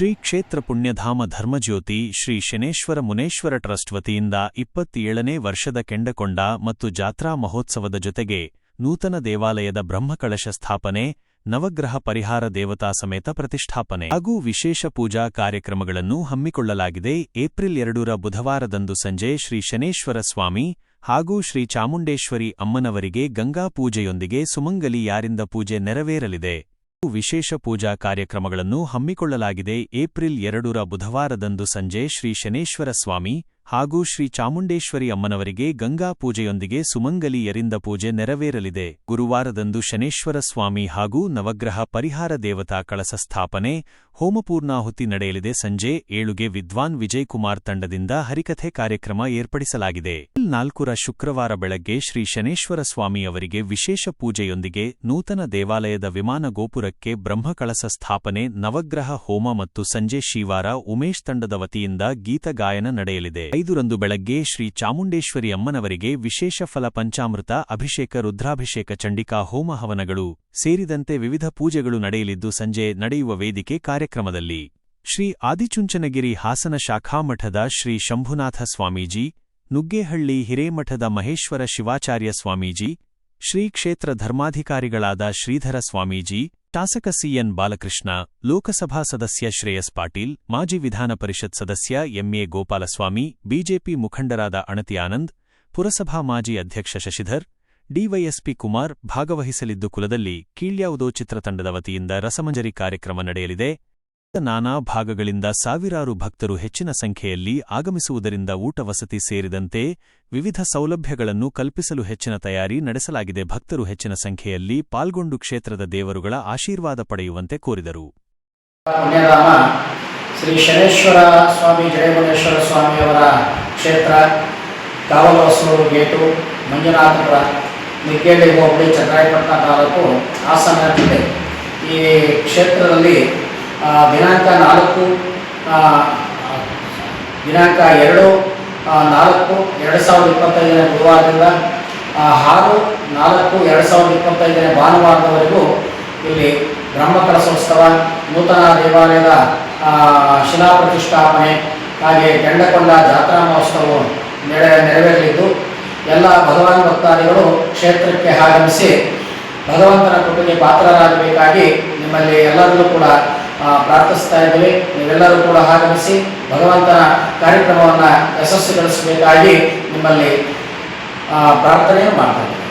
ಶ್ರೀ ಕ್ಷೇತ್ರ ಪುಣ್ಯಧಾಮ ಧರ್ಮಜ್ಯೋತಿ ಶ್ರೀ ಶನೇಶ್ವರ ಮುನೇಶ್ವರ ಟ್ರಸ್ಟ್ ವತಿಯಿಂದ ಇಪ್ಪತ್ತೇಳನೇ ವರ್ಷದ ಕೆಂಡಕೊಂಡ ಮತ್ತು ಜಾತ್ರಾ ಮಹೋತ್ಸವದ ಜೊತೆಗೆ ನೂತನ ದೇವಾಲಯದ ಬ್ರಹ್ಮಕಳಶ ಸ್ಥಾಪನೆ, ನವಗ್ರಹ ಪರಿಹಾರ ದೇವತಾ ಸಮೇತ ಪ್ರತಿಷ್ಠಾಪನೆ. ಹಾಗೂ ವಿಶೇಷ ಪೂಜಾ ಕಾರ್ಯಕ್ರಮಗಳನ್ನು ಹಮ್ಮಿಕೊಳ್ಳಲಾಗಿದೆ. ಏಪ್ರಿಲ್ ಎರಡೂರ ಬುಧವಾರದಂದು ಸಂಜೆ ಶ್ರೀ ಶನೇಶ್ವರ ಸ್ವಾಮಿ ಹಾಗೂ ಶ್ರೀ ಚಾಮುಂಡೇಶ್ವರಿ ಅಮ್ಮನವರಿಗೆ ಗಂಗಾ ಪೂಜೆಯೊಂದಿಗೆ ಸುಮಂಗಲಿ ಯಾರಿಂದ ಪೂಜೆ ನೆರವೇರಲಿದೆ. ವಿಶೇಷ ಪೂಜಾ ಕಾರ್ಯಕ್ರಮಗಳನ್ನು ಹಮ್ಮಿಕೊಳ್ಳಲಾಗಿದೆ. ಏಪ್ರಿಲ್ ಎರಡರ ಬುಧವಾರದಂದು ಸಂಜೆ ಶ್ರೀ ಶನೇಶ್ವರ ಸ್ವಾಮಿ ಹಾಗೂ ಶ್ರೀ ಚಾಮುಂಡೇಶ್ವರಿ ಅಮ್ಮನವರಿಗೆ ಗಂಗಾ ಪೂಜೆಯೊಂದಿಗೆ ಸುಮಂಗಲಿಯರಿಂದ ಪೂಜೆ ನೆರವೇರಲಿದೆ. ಗುರುವಾರದಂದು ಶನೇಶ್ವರ ಸ್ವಾಮಿ ಹಾಗೂ ನವಗ್ರಹ ಪರಿಹಾರ ದೇವತಾ ಕಳಸ ಸ್ಥಾಪನೆ ಹೋಮಪೂರ್ಣಾಹುತಿ ನಡೆಯಲಿದೆ. ಸಂಜೆ ಏಳುಗೆ ವಿದ್ವಾನ್ ವಿಜಯ್ ಕುಮಾರ್ ತಂಡದಿಂದ ಹರಿಕಥೆ ಕಾರ್ಯಕ್ರಮ ಏರ್ಪಡಿಸಲಾಗಿದೆ. ನಾಲ್ಕುರ ಶುಕ್ರವಾರ ಬೆಳಗ್ಗೆ ಶ್ರೀ ಶನೇಶ್ವರ ಸ್ವಾಮಿ ಅವರಿಗೆ ವಿಶೇಷ ಪೂಜೆಯೊಂದಿಗೆ ನೂತನ ದೇವಾಲಯದ ವಿಮಾನ ಗೋಪುರಕ್ಕೆ ಬ್ರಹ್ಮಕಳಸ ಸ್ಥಾಪನೆ, ನವಗ್ರಹ ಹೋಮ ಮತ್ತು ಸಂಜೆ ಶಿವಾರ ಉಮೇಶ್ ತಂಡದ ವತಿಯಿಂದ ಗೀತಗಾಯನ ನಡೆಯಲಿದೆ. ಐದರಂದು ಬೆಳಗ್ಗೆ ಶ್ರೀ ಚಾಮುಂಡೇಶ್ವರಿ ಅಮ್ಮನವರಿಗೆ ವಿಶೇಷ ಫಲ ಪಂಚಾಮೃತ, ಅಭಿಷೇಕ, ರುದ್ರಾಭಿಷೇಕ, ಚಂಡಿಕಾ ಹೋಮ ಹವನಗಳು. ಸೇರಿದಂತೆ ವಿವಿಧ ಪೂಜೆಗಳು ನಡೆಯಲಿದ್ದು ಸಂಜೆ ನಡೆಯುವ ವೇದಿಕೆ ಕಾರ್ಯಕ್ರಮದಲ್ಲಿ ಶ್ರೀ ಆದಿಚುಂಚನಗಿರಿ ಹಾಸನ ಶಾಖಾಮಠದ ಶ್ರೀ ಶಂಭುನಾಥ ಸ್ವಾಮೀಜಿ, ನುಗ್ಗೇಹಳ್ಳಿ ಹಿರೇಮಠದ ಮಹೇಶ್ವರ ಶಿವಾಚಾರ್ಯ ಸ್ವಾಮೀಜಿ, ಶ್ರೀ ಕ್ಷೇತ್ರ ಧರ್ಮಾಧಿಕಾರಿಗಳಾದ ಶ್ರೀಧರ ಸ್ವಾಮೀಜಿ, ಶಾಸಕ ಸಿಎನ್ ಬಾಲಕೃಷ್ಣ, ಲೋಕಸಭಾ ಸದಸ್ಯ ಶ್ರೇಯಸ್ ಪಾಟೀಲ್, ಮಾಜಿ ವಿಧಾನ ಪರಿಷತ್ ಸದಸ್ಯ ಎಂಎ ಗೋಪಾಲಸ್ವಾಮಿ, ಬಿಜೆಪಿ ಮುಖಂಡರಾದ ಅಣತಿ ಆನಂದ್, ಪುರಸಭಾ ಮಾಜಿ ಅಧ್ಯಕ್ಷ ಶಶಿಧರ್ ಡಿವೈಎಸ್ಪಿ ಕುಮಾರ್ ಭಾಗವಹಿಸಲಿದ್ದು ಕುಲದಲ್ಲಿ ಕೀಳ್ಯಾವುದೋ ಚಿತ್ರತಂಡದ ವತಿಯಿಂದ ರಸಮಂಜರಿ ಕಾರ್ಯಕ್ರಮ ನಡೆಯಲಿದೆ. ನಾನಾ ಭಾಗಗಳಿಂದ ಸಾವಿರಾರು ಭಕ್ತರು ಹೆಚ್ಚಿನ ಸಂಖ್ಯೆಯಲ್ಲಿ ಆಗಮಿಸುವುದರಿಂದ ಊಟ ವಸತಿ ಸೇರಿದಂತೆ ವಿವಿಧ ಸೌಲಭ್ಯಗಳನ್ನು ಕಲ್ಪಿಸಲು ಹೆಚ್ಚಿನ ತಯಾರಿ ನಡೆಸಲಾಗಿದೆ. ಭಕ್ತರು ಹೆಚ್ಚಿನ ಸಂಖ್ಯೆಯಲ್ಲಿ ಪಾಲ್ಗೊಂಡು ಕ್ಷೇತ್ರದ ದೇವರುಗಳ ಆಶೀರ್ವಾದ ಪಡೆಯುವಂತೆ ಕೋರಿದರು. ಶ್ರೀ ಶನೇಶ್ವರ ಸ್ವಾಮಿ ಸ್ವಾಮಿಯವರ ಕ್ಷೇತ್ರ ಕಾವಲವಸೂರು ಗೇಟು, ಮಂಜುನಾಥಪುರ ನಿಕ್ಕೇಳಿ ಹೋಬಳಿ ಚನ್ನರಾಯಪಟ್ಟಣ ತಾಲೂಕು ಹಾಸನ ಜಿಲ್ಲೆ ಈ ಕ್ಷೇತ್ರದಲ್ಲಿ ದಿನಾಂಕ ನಾಲ್ಕು ದಿನಾಂಕ ಎರಡು ನಾಲ್ಕು, ಎರಡು ಸಾವಿರದ ಇಪ್ಪತ್ತೈದನೇ ಗುರುವಾರದಿಂದ ಆರು, ನಾಲ್ಕು, ಎರಡು ಸಾವಿರದ ಇಪ್ಪತ್ತೈದನೇ ಭಾನುವಾರದವರೆಗೂ ಇಲ್ಲಿ ಬ್ರಹ್ಮಕಲಶೋತ್ಸವ ನೂತನ ದೇವಾಲಯದ ಶಿಲಾಪ್ರತಿಷ್ಠಾಪನೆ ಶಿಲಾ ಪ್ರತಿಷ್ಠಾಪನೆ ಹಾಗೆ ಕೆಂಡಕೊಂಡ ಜಾತ್ರಾ ಮಹೋತ್ಸವ ನೆರೆ, ನೆರವೇರಲಿದ್ದು ಎಲ್ಲ ಭಗವಾನ್ ಭಕ್ತಾದಿಗಳು ಕ್ಷೇತ್ರಕ್ಕೆ ಆಗಮಿಸಿ ಭಗವಂತನ ಕೃಪೆಗೆ ಪಾತ್ರರಾಗಬೇಕಾಗಿ ನಿಮ್ಮಲ್ಲಿ ಎಲ್ಲರಲ್ಲೂ ಕೂಡ ಪ್ರಾರ್ಥಿಸ್ತಾ ಇದ್ದೀವಿ. ನೀವೆಲ್ಲರೂ ಕೂಡ ಆಗಮಿಸಿ ಭಗವಂತನ ಕಾರ್ಯಕ್ರಮವನ್ನು ಯಶಸ್ವಿಗೊಳಿಸಬೇಕಾಗಿ ನಿಮ್ಮಲ್ಲಿ ಪ್ರಾರ್ಥನೆಯನ್ನು ಮಾಡ್ತಾ ಇದ್ದೀವಿ.